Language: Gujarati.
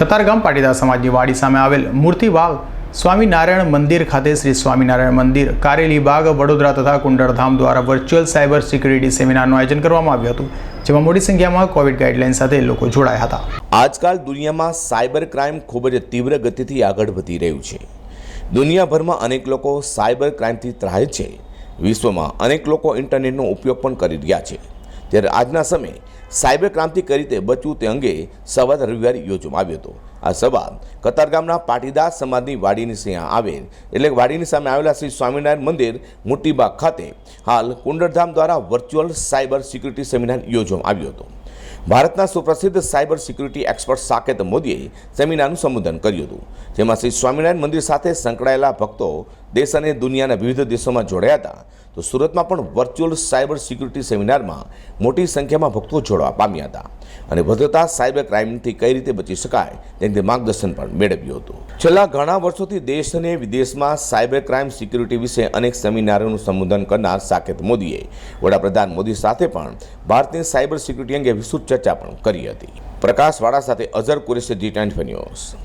કતારગામ પાટીદાર સમાજની વાડી સામે આવેલ મૂર્તિવાવ સ્વામિનારાયણ મંદિર ખાતે શ્રી સ્વામિનારાયણ મંદિર, કારેલી બાગ, વડોદરા તથા કુંડરધામ દ્વારા વર્ચ્યુઅલ સાયબર સિક્યુરિટી સેમિનારનું આયોજન કરવામાં આવ્યું હતું, જેમાં મોટી સંખ્યામાં કોવિડ ગાઈડલાઇન સાથે લોકો જોડાયા હતા. આજકાલ દુનિયામાં સાયબર ક્રાઇમ ખૂબ જ તીવ્ર ગતિથી આગળ વધી રહ્યું છે. દુનિયાભરમાં અનેક લોકો સાયબર ક્રાઇમથી ત્રાહે છે. વિશ્વમાં અનેક લોકો ઇન્ટરનેટનો ઉપયોગ પણ કરી રહ્યા છે. ત્યારે આજના સમયે સાયબર ક્રાંતિ કઈ રીતે બચવું તે અંગે સંવાદ રવિવારે યોજવામાં આવ્યો હતો. આ સંવાદ કતારગામના પાટીદાર સમાજની વાડીની સિંહ આવેલ એટલે વાડીની સામે આવેલા શ્રી સ્વામિનારાયણ મંદિર મોટીબાગ ખાતે હાલ કુંડરધામ દ્વારા વર્ચ્યુઅલ સાયબર સિક્યુરિટી સેમિનાર યોજવામાં આવ્યો હતો. ભારતના સુપ્રસિદ્ધ સાયબર સિક્યુરિટી એક્સપર્ટ સાકેત મોદીએ સેમિનારનું સંબોધન કર્યું હતું. જેમાં શ્રી સ્વામિનારાયણ મંદિર સાથે સંકળાયેલા ભક્તો દેશ અને દુનિયાના વિવિધ દેશોમાં જોડાયા હતા, તો સુરતમાં પણ વર્ચ્યુઅલ સાયબર સિક્યુરિટી સેમિનારમાં મોટી સંખ્યામાં ભક્તો જોડવા પામ્યા હતા. અને વધતા સાયબર ક્રાઇમથી કઈ રીતે બચી શકાય, તેની માર્ગદર્શન પણ મેળવ્યું હતું. છેલ્લા ઘણા વર્ષોથી દેશ અને વિદેશમાં સાયબર ક્રાઇમ સિક્યુરિટી વિશે અનેક સેમિનારોનું સંબોધન કરનાર સાકેત મોદીએ વડાપ્રધાન મોદી સાથે પણ ભારતની સાયબર સિક્યુરિટી અંગે વિસ્તૃત ચર્ચા પણ કરી હતી. પ્રકાશવાળા સાથે અઝર કુરેશી જી ટ્વેન્ટી ન્યૂઝ.